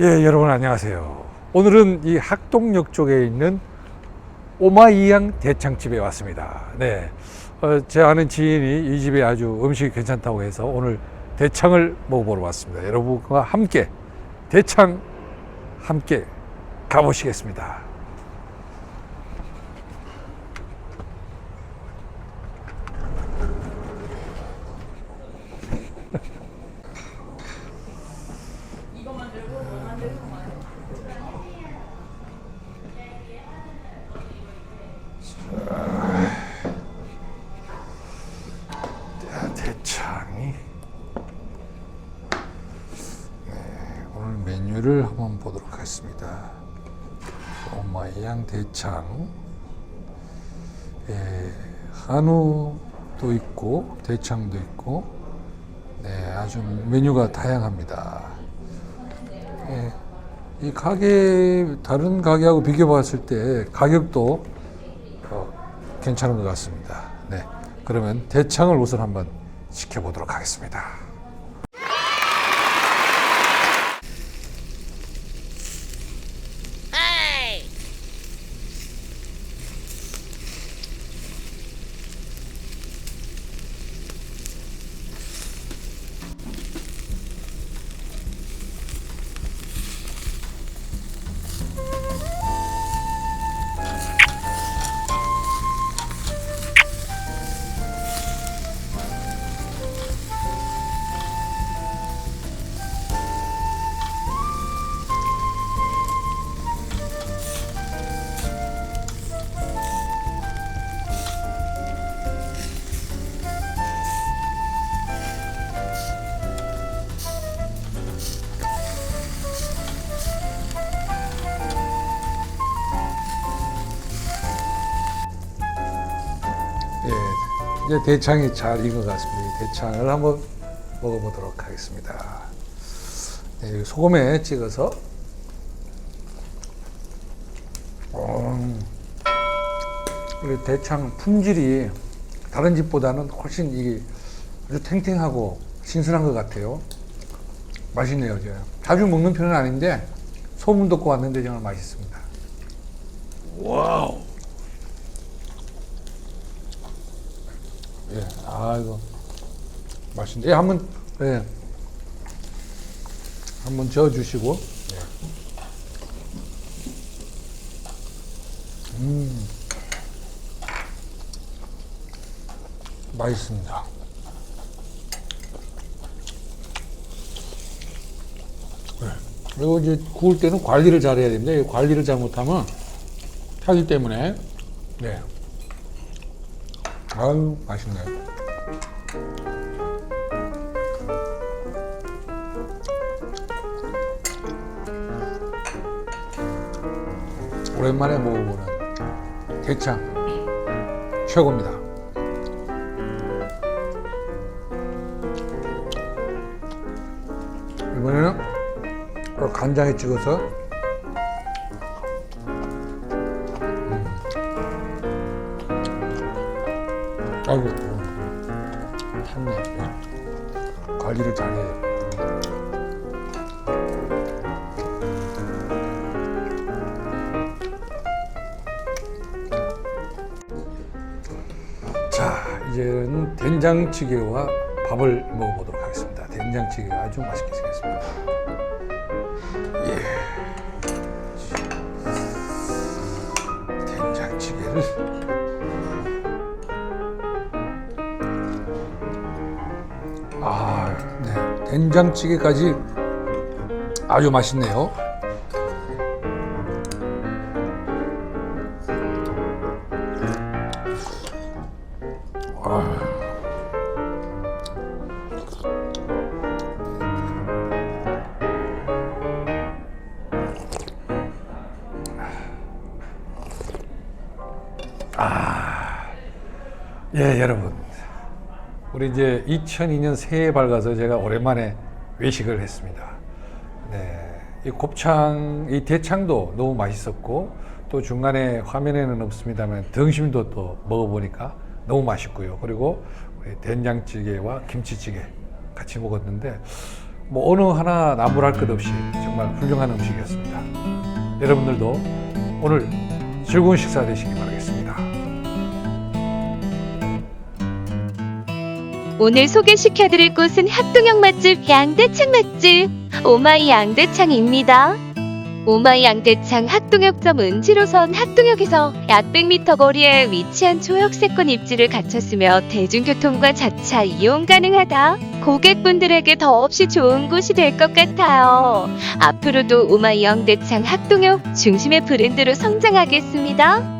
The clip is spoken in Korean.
예, 여러분 안녕하세요. 오늘은 이 학동역 쪽에 있는 오마이양 대창집에 왔습니다. 네. 어, 제 아는 지인이 이 집에 아주 음식이 괜찮다고 해서 오늘 대창을 먹어보러 왔습니다. 여러분과 함께 대창 함께 가보시겠습니다. 메뉴를 한번 보도록 하겠습니다. 오마이양 대창 예, 한우도 있고 대창도 있고 네, 아주 메뉴가 다양합니다. 예, 이 가게 다른 가게하고 비교 봤을 때 가격도 어, 괜찮은 것 같습니다. 네, 그러면 대창을 우선 한번 지켜보도록 하겠습니다. 이제 대창이 잘 익은 것 같습니다. 이 대창을 한번 먹어보도록 하겠습니다. 네, 소금에 찍어서 음, 이 대창 품질이 다른 집보다는 훨씬 이게 아주 탱탱하고 신선한 것 같아요. 맛있네요, 제가. 자주 먹는 편은 아닌데 소문 듣고 왔는데 정말 맛있습니다. 와우. 예, 아 이거 맛있네. 예, 한번 예, 한번 저어 주시고. 예. 음, 맛있습니다. 예. 그리고 이제 구울 때는 관리를 잘해야 됩니다. 이 관리를 잘못하면 타기 때문에 네. 아유 맛있네. 오랜만에 먹어보는 대창 최고입니다. 이번에는 간장에 찍어서 아이고. 탔네. 관리를 잘해요 자 이제는 된장찌개와 밥을 먹어보도록 하겠습니다. 된장찌개가 아주 맛있게 생겼습니다. 예. 된장찌개를 된장찌개까지 아주 맛있네요. 아. 아. 예, 여러분. 우리 이제 2002년 새해 밝아서 제가 오랜만에 외식을 했습니다. 네. 이 곱창, 이 대창도 너무 맛있었고 또 중간에 화면에는 없습니다만 등심도 또 먹어보니까 너무 맛있고요. 그리고 된장찌개와 김치찌개 같이 먹었는데 뭐 어느 하나 나무랄 것 없이 정말 훌륭한 음식이었습니다. 여러분들도 오늘 즐거운 식사 되시기 바라겠습니다. 오늘 소개시켜드릴 곳은 학동역 맛집 양대창 맛집 오마이 양대창입니다. 오마이 양대창 학동역점 은 7호선 학동역에서 약 100m 거리에 위치한 초역세권 입지를 갖췄으며 대중교통과 자차 이용 가능하다. 고객분들에게 더없이 좋은 곳이 될 것 같아요. 앞으로도 오마이 양대창 학동역 중심의 브랜드로 성장하겠습니다.